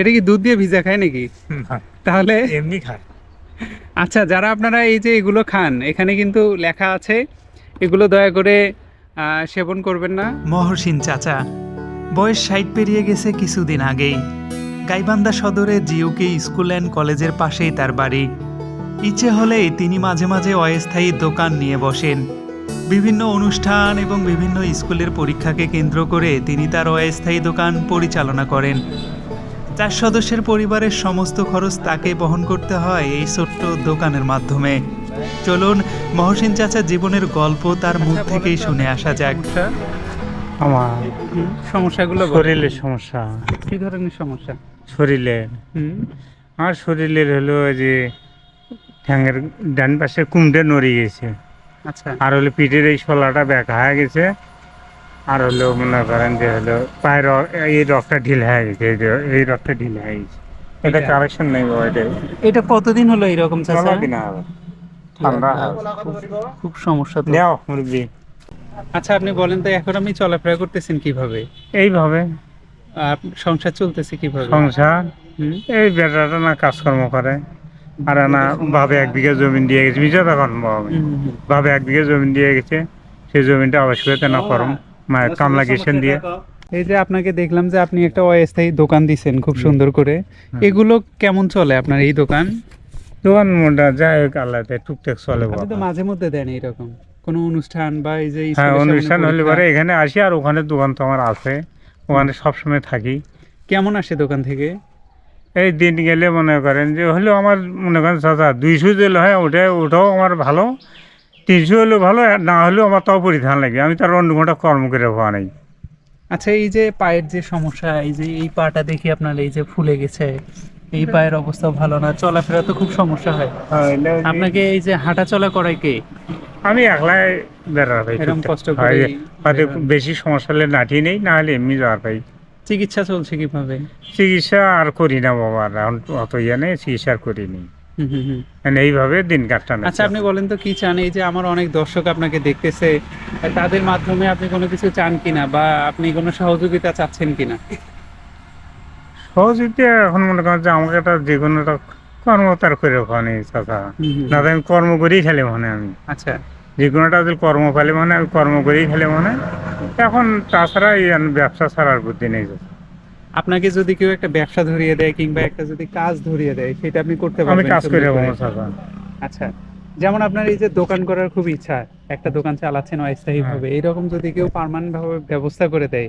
এটা কি দুধ দিয়ে ভিজা খায় নাকি? তাহলে এমনি খায়। আচ্ছা যারা আপনারা এই যে এগুলো খান এখানে কিন্তু লেখা আছে এগুলো দয়া করে সেবন করবেন না। মহসিন চাচা বয়স ষাট পেরিয়ে গেছে কিছুদিন আগেই। গাইবান্ধা সদরে জিওকে স্কুল অ্যান্ড কলেজের পাশেই তার বাড়ি। ইচ্ছে হলেই তিনি মাঝে মাঝে অস্থায়ী দোকান নিয়ে বসেন। বিভিন্ন অনুষ্ঠান এবং বিভিন্ন স্কুলের পরীক্ষাকে কেন্দ্র করে তিনি তার অস্থায়ী দোকান পরিচালনা করেন। চার সদস্যের পরিবারের সমস্ত খরচ তাকে বহন করতে হয় এই ছোট্ট দোকানের মাধ্যমে। চলুন মহসিন চাচার জীবনের গল্প তার মুখ আচ্ছা, থেকেই শুনে আসা যাক। আমার সমস্যাগুলো। শরীরের সমস্যা। কি ধরনের সমস্যা? শরীরের। হুম। আমার শরীরের হলো যে ঠ্যাঙের ডান পাশে কুমড়ে নড়ে গেছে। আচ্ছা। আর হলো পিঠের এই শলাটা ব্যাকা হয়ে গেছে। আর হলো মনে করেন যে হলো পায়ের এই রক্তটা ঢিল হয়ে গেছে এই রক্তটা ঢিল হয়ে গেছে। এটা? কারেকশন নেই এটা। এটা কতদিন হলো এরকম চাচা? চলা হবে? ঠান্ডা খুব সমস্যা তো। নেও মুরব্বি। আচ্ছা আপনি বলেন তো এখন আপনি চলাফেরা করতেছেন কীভাবে? এইভাবে। আর সংসার চলতেছে কীভাবে? সংসার? এই বেটাটা না কাজকর্ম করে। আর না ভাবে এক বিঘা জমি দিয়ে গেছে। মিশা তখন। ভাবে এক বিঘা জমি দিয়ে গেছে। সেই জমিটা আবাসিকতা না করম। কামলা গেছেন দিয়ে এই যে আপনাকে দেখলাম যে আপনি একটা অস্থায়ী দোকান দিছেন খুব সুন্দর করে। এগুলো কেমন চলে আপনার এই দোকান? দোকান মোটা যাই হোক আল্লাহতে টুকটাক চলে আপনি তো মাঝে মধ্যে দেন এরকম কোনো অনুষ্ঠান বা এই যে হ্যাঁ অনুষ্ঠান হলে পরে এখানে আসি আর ওখানে দোকান তো আমার আছে। ওখানে সবসময় থাকি। কেমন আসে দোকান থেকে? এই দিন গেলে মনে করেন যে হলেও আমার মনে করেন চাচা দুইশো দিলে হয় ওটা ওটাও আমার ভালো। তিনশো হলেও ভালো না হলেও আমার তাও পরিধান লাগে। আমি তার অন্য ঘণ্টা কর্ম করে হওয়া নেই। আচ্ছা এই যে পায়ের যে সমস্যা এই যে এই পাটা দেখি আপনার এই যে ফুলে গেছে এই পায়ের অবস্থা ভালো না চলাফেরা তো খুব সমস্যা হয়। আপনাকে এই যে হাঁটা চলা করায় কে? আমি একলাই বেড়ার ভাই এরকম কষ্ট হয়, করে হয়তো বেশি সমস্যা হলে নাটি নেই না হলে এমনি যাওয়ার ভাই চিকিৎসা চলছে কীভাবে? চিকিৎসা আর করি না বাবা অত ইয়ে নেই চিকিৎসা আর করিনি এইভাবে দিন কাটানো আচ্ছা আপনি বলেন তো কি চান? এই যে আমার অনেক দর্শক আপনাকে দেখতেছে তাদের মাধ্যমে আপনি কোনো কিছু চান কিনা বা আপনি কোনো সহযোগিতা চাচ্ছেন কিনা? সহযোগিতা এখন মনে করেন যে আমাকে একটা যে কোনো একটা কর্ম তার করে ওখানে চাচা। না আমি কর্ম করেই খেলে মনে আমি। আচ্ছা। যে কোনোটা যদি কর্ম পেলে মানে আমি কর্ম করেই খেলে মনে এখন তাছাড়া এই ব্যবসা ছাড়ার বুদ্ধি নেই। আপনাকে যদি কেউ একটা ব্যবসা ধরিয়ে দেয় কিংবা একটা যদি কাজ ধরিয়ে দেয় সেটা আপনি করতে পারবেন আমি কাজ করে? আচ্ছা যেমন আপনার এই যে দোকান করার খুব ইচ্ছা একটা দোকান চালাচ্ছেন অস্থায়ী হ্যাঁ। ভাবে এরকম যদি কেউ পার্মানেন্ট ভাবে ব্যবস্থা করে দেয়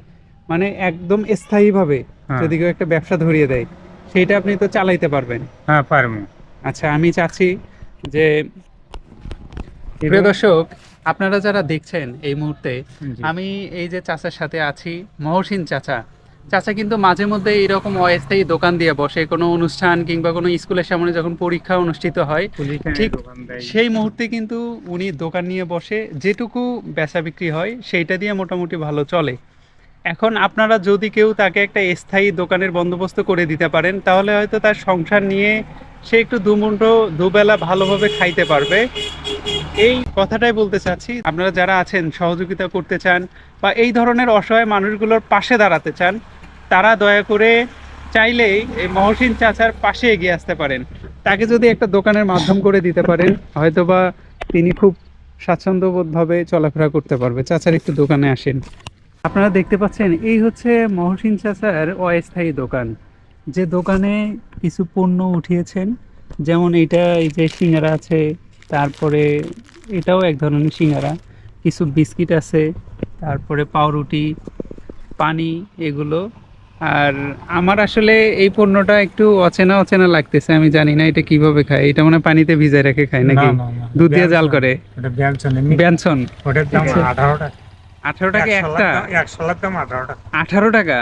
মানে একদম স্থায়ী ভাবে হ্যাঁ। যদি কেউ একটা ব্যবসা ধরিয়ে দেয় সেটা আপনি তো চালাইতে পারবেন হ্যাঁ পারব আচ্ছা আমি চাচ্ছি যে প্রিয় দর্শক আপনারা যারা দেখছেন এই মুহূর্তে আমি এই যে চাচার সাথে আছি মহসিন চাচা চাচা কিন্তু মাঝে মধ্যে এরকম অস্থায়ী দোকান দিয়ে বসে কোনো অনুষ্ঠান কিংবা কোনো স্কুলের সামনে যখন পরীক্ষা অনুষ্ঠিত হয় ঠিক সেই মুহূর্তে কিন্তু উনি দোকান নিয়ে বসে যেটুকু বেচা বিক্রি হয় সেইটা দিয়ে মোটামুটি ভালো চলে। এখন আপনারা যদি কেউ তাকে একটা স্থায়ী দোকানের বন্দোবস্ত করে দিতে পারেন তাহলে হয়তো তার সংসার নিয়ে সে একটু দুমুন্টো দুবেলা ভালোভাবে খাইতে পারবে। এই কথাটাই বলতে চাচ্ছি আপনারা যারা আছেন সহযোগিতা করতে চান বা এই ধরনের অসহায় মানুষগুলোর পাশে দাঁড়াতে চান তারা দয়া করে চাইলেই এই মহসিন চাচার পাশে এগিয়ে আসতে পারেন। তাকে যদি একটা দোকানের মাধ্যম করে দিতে পারেন, হয়তোবা তিনি খুব স্বাচ্ছন্দ্যবোধভাবে চলাফেরা করতে পারবে। চাচার একটু দোকানে আসেন। আপনারা দেখতে পাচ্ছেন, এই হচ্ছে মহসিন চাচার অস্থায়ী দোকান। যে দোকানে কিছু পণ্য উঠিয়েছেন, যেমন এটা এই যে সিঙ্গারা আছে, তারপরে এটাও এক ধরনের সিঙ্গারা। কিছু বিস্কিট আছে, তারপরে পাউরুটি, পানি, এগুলো আর আমার আসলে এই পণ্যটা একটু অচেনা অচেনা লাগতেছে আমি জানি না এটা কীভাবে খায়। এটা মনে হয় পানিতে ভিজায় রেখে খায় নাকি? দুধ দিয়ে জাল করে? ওটা ব্যঞ্জন ওটার দাম আচ্ছা। আঠারো টাকা আঠারো টাকা একটা? শলার দাম- আঠারো টাকা? আঠারো টাকা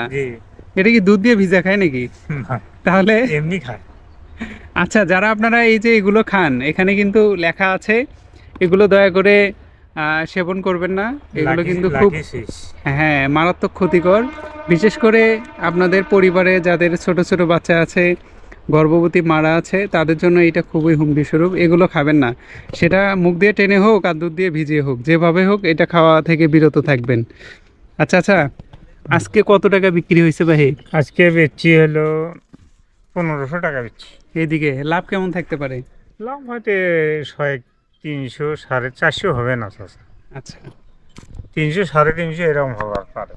এটা কি দুধ দিয়ে ভিজা খায় নাকি? তাহলে এমনি খায়। আচ্ছা যারা আপনারা এই যে এগুলো খান এখানে কিন্তু লেখা আছে এগুলো দয়া করে সেবন করবেন না। এগুলো কিন্তু খুব হ্যাঁ মারাত্মক ক্ষতিকর। বিশেষ করে আপনাদের পরিবারে যাদের ছোট ছোট বাচ্চা আছে গর্ভবতী মারা আছে তাদের জন্য এটা খুবই হুমকি স্বরূপ এগুলো খাবেন না। সেটা মুখ দিয়ে টেনে হোক আর দুধ দিয়ে ভিজিয়ে হোক যেভাবে হোক এটা খাওয়া থেকে বিরত থাকবেন। আচ্ছা আচ্ছা আজকে কত টাকা বিক্রি হয়েছে ভাই? আজকে বেচছি হলো পনেরোশো টাকা দিচ্ছি এদিকে লাভ কেমন থাকতে পারে? লাভ হয়তো ছয় তিনশো সাড়ে চারশো হবে না চাচা আচ্ছা। তিনশো সাড়ে তিনশো এরকম হবার পারে।